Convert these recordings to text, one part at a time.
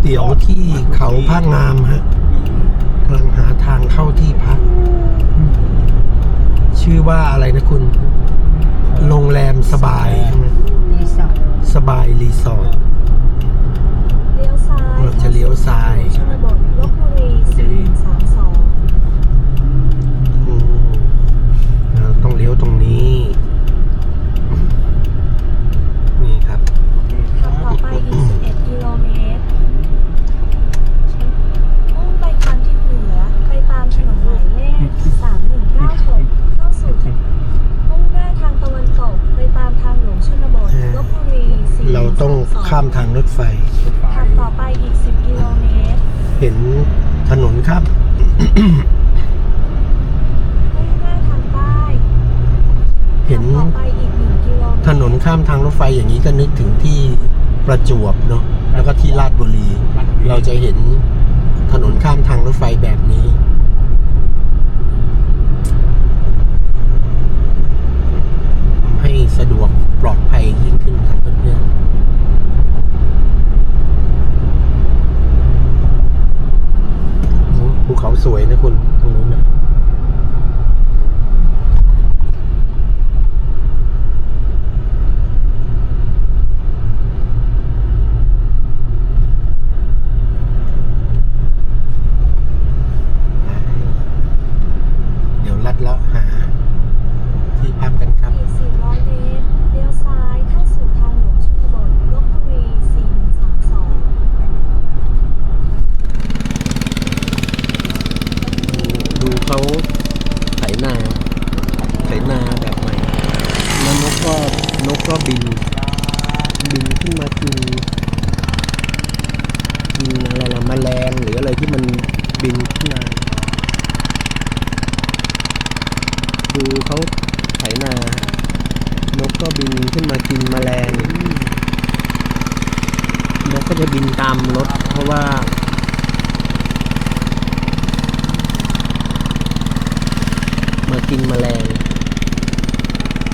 เตี๋ยวที่เขาพระงามฮะกำลังหาทางเข้าที่พัก ชื่อว่าอะไรนะคุณ โรงแรมสบายใช่ไหมรีสอร์ทสบายรีสอร์ทเลี้ยวซ้ายเราจะเลี้ยวซ้ายชนบทลบบุรี4132อืมเราต้องเลี้ยวตรงนี้นี่ครับ ขับต่อไปอีก 11 กิโลเมตร มุ่งไปทางทิศเหนือ ไปตามถนนหมายเลข 3196 เข้าสู่ถนนมุ่งหน้าทางตะวันตก ไปตามทางหลวงชนบทลบบุรี4132 เราต้อง ข้ามทางรถไฟ ขับต่อไปอีก 10 กิโลเมตรเห็นถนนครับ มุ่งหน้าทางใต้เห็นขับต่อไปอีก 1 กิโลเมตรถนนข้ามทางรถไฟอย่างนี้ก็นึกถึงที่ประจวบเนาะแล้วก็ที่ลาดบุรี เราจะเห็นถนนข้ามทางรถไฟแบบนี้ทำให้สะดวกปลอดภัยยิ่งขึ้นครับเพื่อนๆโอ้ภู เขาสวยนะคุณตรงนู้นนะ เดี๋ยวลัดเลาะหา ที่พักกันครับ อีก 400 เมตร เลี้ยวซ้ายเข้าสู่ทางหลวงชนบทลบบุรี 4132 ดูเขาไถนาไถนาแบบใหม่แล้วนกก็นกก็บิน บินขึ้นมากินกินอะไรล่ะแมลงหรืออะไรที่มันบินขึ้นมา ดูเขาไถนา นกก็บินขึ้นมากินแมลง นกก็จะ บินตามรถเพราะว่ามากินแมลง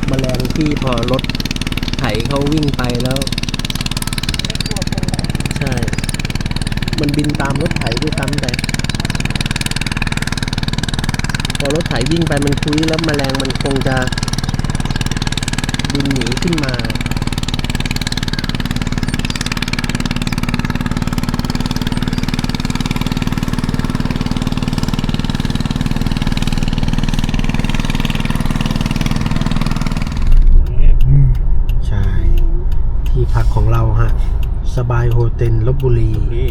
แมลงที่พอรถไถเขาวิ่งไปแล้ว ใช่ มันบินตามรถไถด้วยซ้ำไปพอรถไถวิ่งไปมันคุยแล้วแมลงมันคงจะบินหนีขึ้นมา ใช่ ที่พักของเราฮะ สบายโฮเทลลบบุรี นี่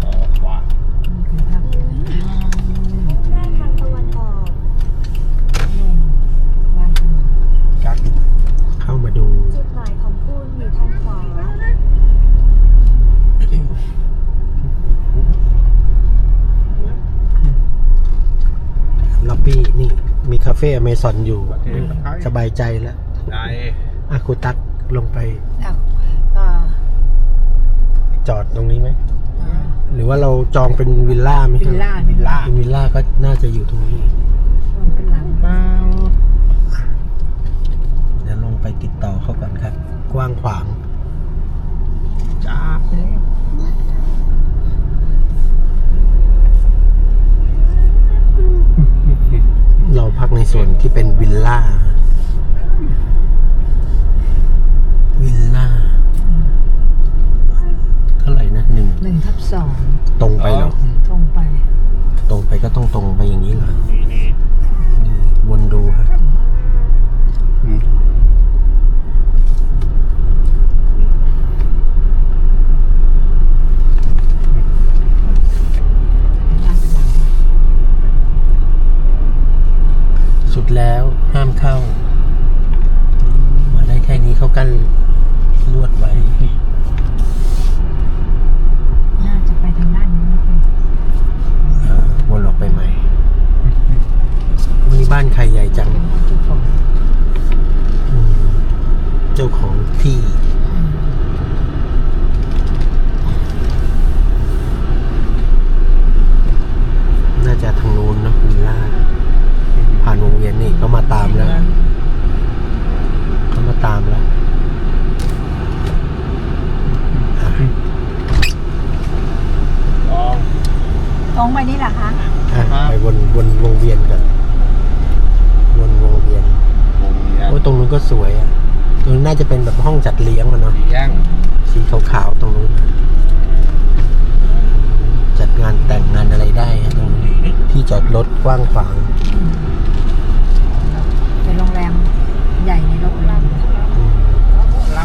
ขอขวา คือภาพเหนือ มุ่งหน้าทางตะวันออก บ้านคุณ กัก เข้ามาดู จุดหมายของคุณอยู่ทางขวา ล็อบบี้นี่ มีคาเฟ่อเมซอนอยู่ประเทศไทยสบายใจแล้วได้อาคุตักลงไปอ้าวก็จอดตรงนี้ไหม อ่า หรือว่าเราจองเป็นวิลล่าไหมวิลล่า วิลล่าเป็นวิลล่าก็น่าจะอยู่ตรงนี้ตรงเป็นหลังเปล่าเดี๋ยวลงไปติดต่อเขาก่อนครับ กว้างขวาง จ้าไปแล้ว เรา พักในส่วนที่เป็นวิลล่า วิลล่าเท่าไหร่นะหนึ่งหนึ่งทับสองตรงไปเหรอ ตรงไป ตรงไปก็ต้องตรงไปอย่างนี้เหรอ นี่นี่ นี่วนดูฮะ อืม เป็นบ้านเป็นหลัง สุดแล้ว ห้ามเข้า มาได้แค่นี้เขากั้นลวดไว้ น่าจะไปทางด้านนี้นะคุณเอ่อวนออกไปใหม่วันนี้บ้านใครใหญ่จังเป็นบ้านเจ้าของอืมเจ้าของที่อืมน่าจะทางนู้นเนอะวิลล่าผ่า นนี่เขามาตามแล้วเขามาตามแล้วตรงไปนี่เหละคะอะไปวนวนวงเวียนก่อนวนวงเวียนโอ้ตรงนู้นก็สวยอะตรงนี้นน่าจะเป็นแบบห้องจัดเลี้ยงมันเนาะสีขาวๆตรงนู้น จัดงานแต่งงานอะไรได้ตรงนี้ที่จอดรถกว้างขวาง ใหญ่ในโลกแรม อืม ล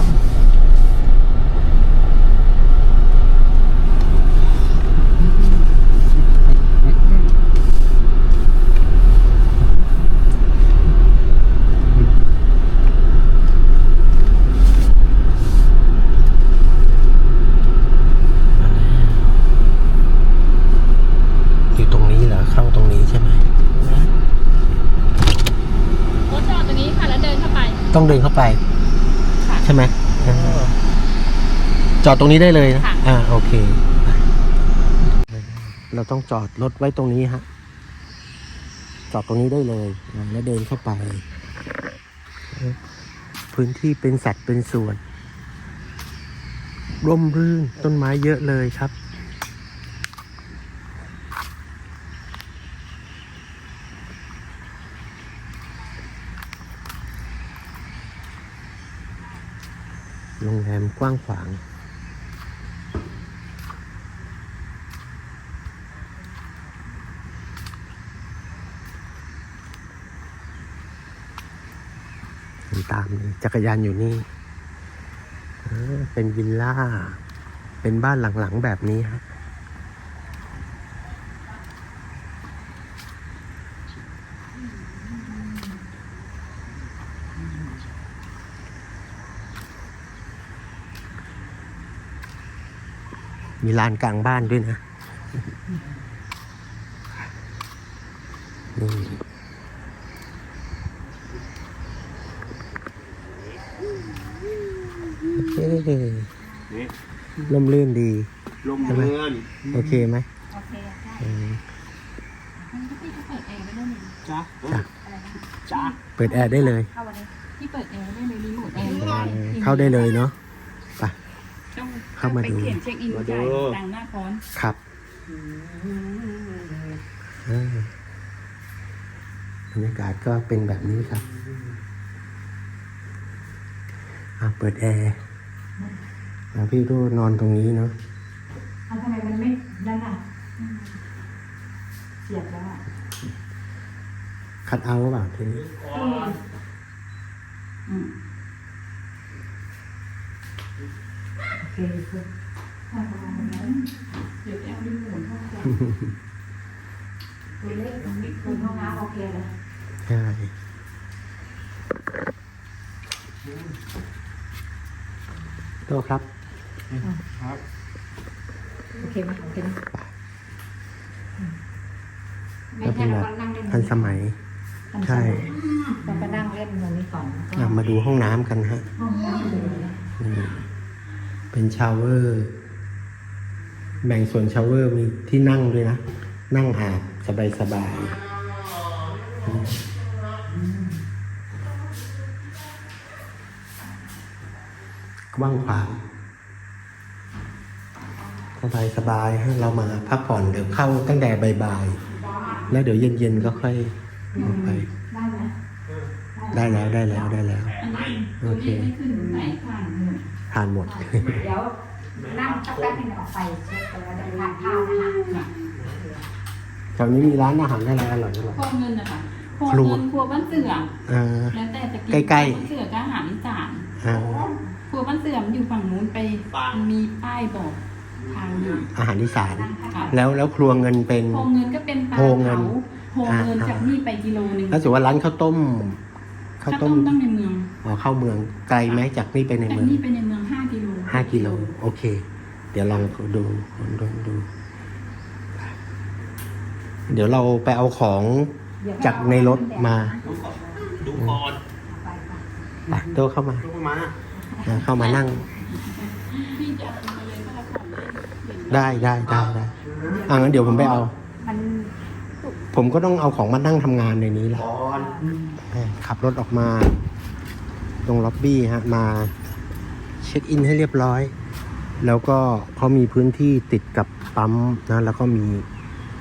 อยู่ตรงนี้เหรอเข้าตรงนี้ใช่ไหม รถจอดตรงนี้ค่ะ แล้วเดินเข้าไป ต้องเดินเข้าไปค่ะใช่ไหมอ่าจอดตรงนี้ได้เลยนะค่ะอ่า โอเค เราต้องจอดรถไว้ตรงนี้ฮะ จอดตรงนี้ได้เลยอ่าแล้วเดินเข้าไป พื้นที่เป็นสัดเป็นส่วน ร่มรื่นต้นไม้เยอะเลยครับ โรงแรมกว้างขวาง ตามเลยจักรยานอยู่นี่เออเป็นวิลล่า เป็นบ้านหลังๆแบบนี้ฮะ มีลานกลางบ้านด้วยนะนี่เฮ้นี่ร่มรื่นดีลมเรือนโอเคไหมโอเคค่ะอืมพี่ก็เปิดแอร์ไว้ได้เลยจ้าจ้ะจ้าเปิดแอร์ได้เลย เข้าวันนี้พี่เปิดแอร์ไว้ได้เลยรีโมทแอร์เออเข้าได้เลยเนาะไปต้อง เข้ามาดูไปเขียนเช็คอินจ่ายตังค์หน้าคอนครับอ่าบรรยากาศก็เป็นแบบนี้ครับอะเปิดแอร์แล้วพี่ก็นอนตรงนี้เนาะเอาทำไมมันไม่นั่นอะเสียบแล้วอะคัดเอาท์หรือเปล่าทีนี้ อืม โอเคคือถ้าประมาณนั้นเดี๋ยวแอร์รีโมทเข้าไปตัวเลขตรงนี้คือห้องน้ำโอเคเลยใช่โตครับ ครับโอเคไหมโอเคไหมก็เป็นแบบทันสมัย ใช่เราไปนั่งเล่นตรงนี้ก่อนแล้วก็อะมาดูห้องน้ำกันฮะห้องน้ำอยู่นะนี่ เป็นชาวเวอร์ แบ่งส่วนชาวเวอร์มีที่นั่งด้วยนะ นั่งอาบสบายสบายๆอืมกว้างขวางสบายสบายๆฮะเรามาพักผ่อนเดี๋ยวเข้าตั้งแต่บ่ายๆแล้วเดี๋ยวเย็นๆก็ค่อยออกไป ได้ไหมได้แล้วได้แล้วได้แล้ว โอเค ทานหมด เดี๋ยวนั่งสักแป๊บนึงออกไปเช็คตัวจะทานข้าวนะคะแถวนี้มีร้านอาหารอะไรอร่อยอร่อยครัวเงินนะคะครัวครัว เงินครัวบ้านเสืออ่า แล้วแต่จะกินใกล้ๆ บ้านเสือก็อาหารอีสานอ่าครัวบ้านเสือมันอยู่ฝั่งนู้นไปมีป้ายบอกทางอยู่อาหารอีสานค่ะ แล้วแล้วครัวเงินเป็น โพเงินก็เป็นปลาโพเงิน เผาโพเงินอ่าจากนี่ไปกิโลหนึงถ้าสมมติว่าร้านข้าวต้ม ข้าวข้าวต้ต้มมต้องในเมืองอ๋อเข้าเมืองไกลไหมจากนี่ไปในจากเมืองนี่ไปในเมืองห้ากิโลห้ากิโลโอเค เดี๋ยวลองดูลองดู เดี๋ยวเราไปเอาของจากในรถมาดูก่อนไปโตเข้ามาดูมาอ่าเข้ามานั่งพี่จะเอามาเลยก็แล้วก่อนเห็นได้ได้ได้ได้อ่างั้นเดี๋ยวผมไปเอามัน ผมก็ต้องเอาของมานั่งทำงานในนี้แหละ ขับรถออกมา ตรงล็อบบี้ฮะ มาเช็คอินให้เรียบร้อย แล้วก็เขามีพื้นที่ติดกับปั๊มนะ แล้วก็มี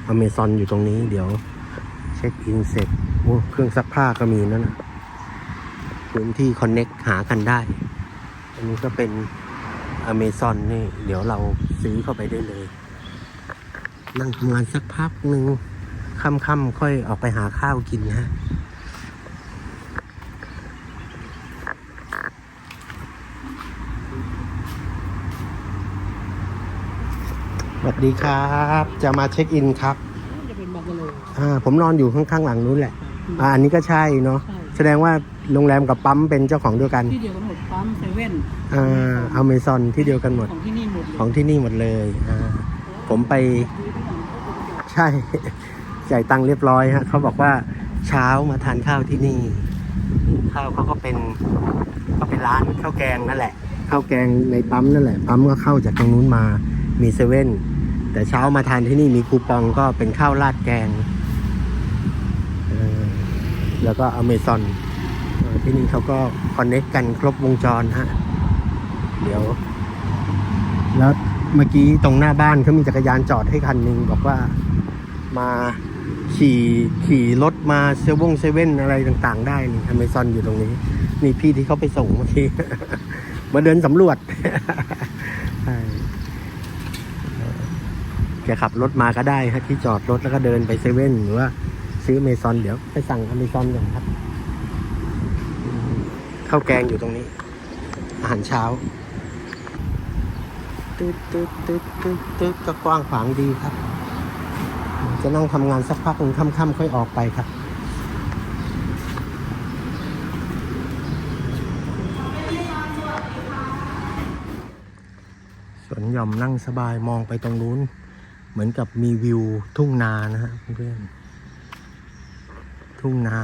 อเมซอนอยู่ตรงนี้ เดี๋ยว เช็คอินเสร็จโอ้เครื่องซักผ้าก็มีนั่นนะพื้นที่คอนเน็กหากันได้ อันนี้ก็เป็นอเมซอนนี่ เดี๋ยวเราซื้อเข้าไปได้เลย นั่งทำงานสักพักหนึ่ง ค่ำๆค่อยออกไปหาข้าวกินนะฮะสวัสดีครับ จะมาเช็คอินครับจะเป็นบังกะโลอ่าผมนอนอยู่ข้างๆหลังนู้นแหละ อ่าอันนี้ก็ใช่เนาะใช่แสดงว่าโรงแรมกับปั๊มเป็นเจ้าของเดียวกันที่เดียวกันหมดปั๊มเซเว่นอ่าอเมซอนที่เดียวกันหมดของที่นี่หมดเลยของที่นี่หมดเลยอ่าผมไป ใช่ จ่ายตังค์เรียบร้อยฮะเขาบอกว่าเช้ามาทานข้าวที่นี่ ข้าวเขาก็เป็นก็เป็นร้านข้าวแกงนั่นแหละข้าวแกงในปั๊มนั่นแหละปั๊มก็เข้าจากตรงนู้นมามีเซเว่นแต่เช้ามาทานที่นี่มีคูปองก็เป็นข้าวราดแกงแล้วก็อเมซอนที่นี่เขาก็คอนเน็กกันครบวงจรฮะเดี๋ยว แล้วเมื่อกี้ตรงหน้าบ้านเขามีจักรยานจอดให้คันหนึ่งบอกว่ามา ขี่ขี่รถมาเซเว่นเซเว่นอะไรต่างๆ ได้นี่อเมซอนอยู่ตรงนี้นี่พี่ที่เขาไปส่งเมื่อกี้มาเดินสำรวจใช่เออแกขับรถมาก็ได้ฮะที่จอดรถแล้วก็เดินไปเซเว่นหรือว่าซื้อเมซอนเดี๋ยวไปสั่งอเมซอนก่อนครับข้าวแกงอยู่ตรงนี้ อาหารเช้าตึ๊ดตึ๊ดตึ๊ดตึ๊ดตึ๊ดก็กว้างขวางดีครับ จะนั่งทำงานสักพักหนึ่งค่ำๆค่อยออกไปครับสวนหย่อมนั่งสบายมองไปตรงนู้น เหมือนกับมีวิวทุ่งนานะฮะเพื่อนทุ่งนา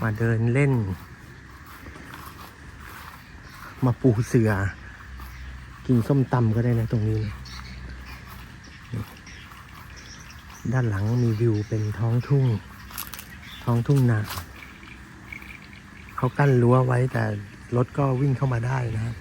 มาเดินเล่น มาปูเสือ กินส้มตำก็ได้นะตรงนี้นะด้านหลังมีวิวเป็นท้องทุ่ง ท้องทุ่งนาเขากั้นรั้วไว้แต่รถก็วิ่งเข้ามาได้นะฮะ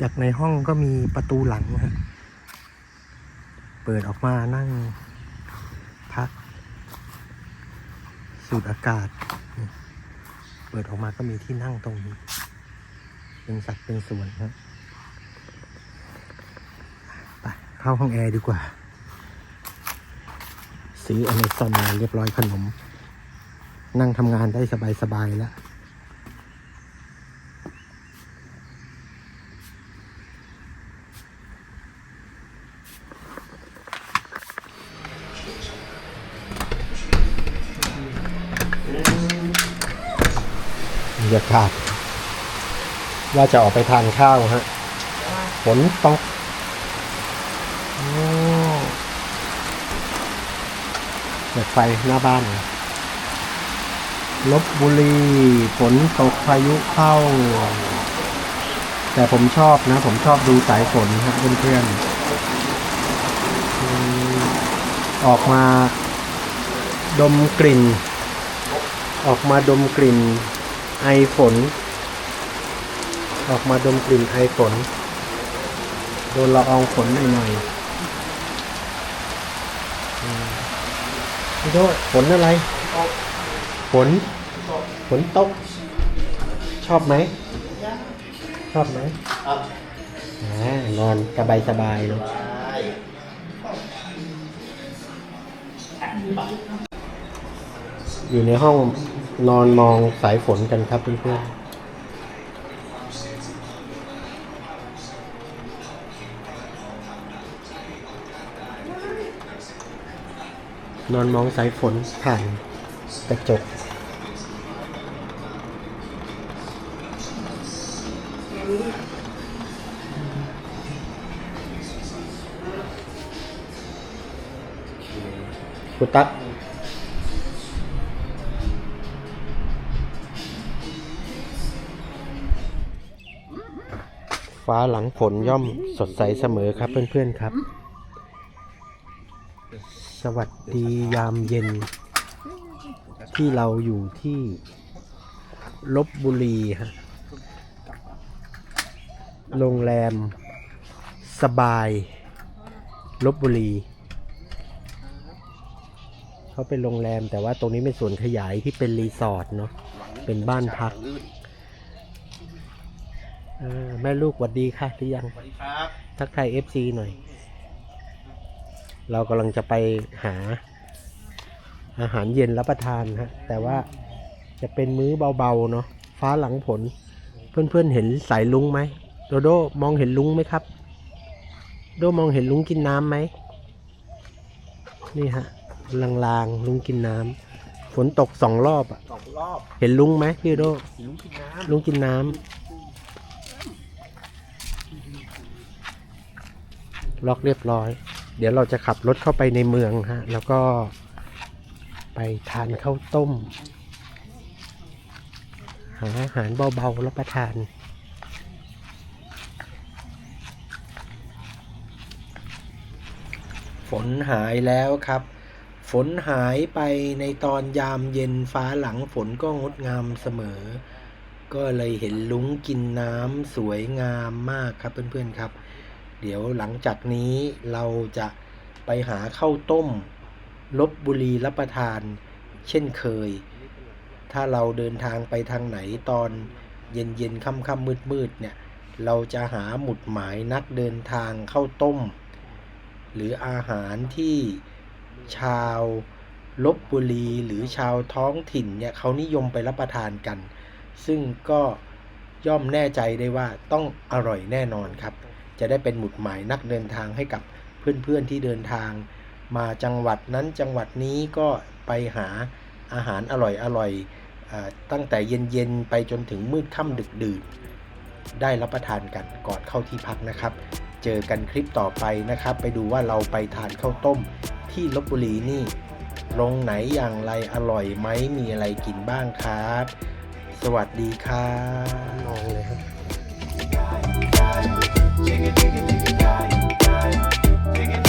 จากในห้องก็มีประตูหลังนะฮะเปิดออกมานั่งพัก สูดอากาศ เปิดออกมาก็มีที่นั่งตรงนี้ เป็นสัดเป็นส่วนครับไปเข้าห้องแอร์ดีกว่า ซื้ออเมซอนมาเรียบร้อยขนม นั่งทำงานได้สบายๆแล้ว รรยากาศ ว่าจะออกไปทานข้าวฮะฝนตกเปิดไฟหน้าบ้านลบบุรีฝนตกพายุเข้า แต่ผมชอบนะ ผมชอบดูสายฝนครับเพื่อนๆออกมาดมกลิ่น ออกมาดมกลิ่น ไอฝน ออกมาดมกลิ่นไอฝน โดนละอองฝนหน่อยๆอืมพี่โทษฝนอะไร ฝน ฝนตก ชอบไหม ชอบไหมอ่านอนสบายสบายเลยอยู่ในห้อง นอนมองสายฝนกันครับเพื่อนๆนอนมองสายฝนผ่านกระจก คุณตั๊ก ฟ้าหลังฝนย่อมสดใสเสมอครับเพื่อนๆครับ สวัสดียามเย็น ที่เราอยู่ที่ลบบุรีฮะโรงแรม สบายลบบุรี เขาเป็นโรงแรมแต่ว่าตรงนี้เป็นส่วนขยายที่เป็นรีสอร์ทเนาะเป็นบ้านพัก แม่ลูกหวัดดีค่ะหรือยังสวัสดีครับทักทายเอฟซีหน่อย เรากำลังจะไปหา อาหารเย็นรับประทานฮะแต่ว่าจะเป็นมื้อเบาๆเนาะฟ้าหลังผล เพื่อนๆเห็นสายลุงไหมโดโดมองเห็นลุงไหมครับ โดมองเห็นลุงกินน้ำไหมนี่ฮะลางๆลุงกินน้ำฝนตกสองรอบอะสองรอบ เห็นลุงไหมพี่โดสีลุงกินน้ลุงกินน้ำ ล็อกเรียบร้อย เดี๋ยวเราจะขับรถเข้าไปในเมืองฮะ แล้วก็ไปทานข้าวต้ม หาอาหารเบาๆรับประทานฝนหายแล้วครับ ฝนหายไปในตอนยามเย็นฟ้าหลังฝนก็งดงามเสมอ ก็เลยเห็นลุงกินน้ำสวยงามมากครับเพื่อนๆครับ เดี๋ยวหลังจากนี้เราจะไปหาข้าวต้มลบบุรีรับประทาน เช่นเคย ถ้าเราเดินทางไปทางไหนตอนเย็นเย็นๆค่ำค่ำมืดมืดๆเนี่ย เราจะหาหมุดหมายนักเดินทางข้าวต้ม หรืออาหารที่ชาวลบบุรีหรือชาวท้องถิ่นเนี่ยเขานิยมไปรับประทานกัน ซึ่งก็ย่อมแน่ใจได้ว่าต้องอร่อยแน่นอนครับ จะได้เป็นหมุดหมายนักเดินทางให้กับเพื่อนๆที่เดินทาง มาจังหวัดนั้นจังหวัดนี้ก็ไปหาอาหารอร่อยๆเอ่อตั้งแต่เย็นๆไปจนถึงมืดค่ำดึกดื่นได้รับประทานกันก่อนเข้าที่พักนะครับ เจอกันคลิปต่อไปนะครับ ไปดูว่าเราไปทานข้าวต้มที่ลบบุรีนี่โรงไหนอย่างไรอร่อยไหมมีอะไรกินบ้างครับ สวัสดีครับมองเลยครับ Digga, it, digga, die, die. it.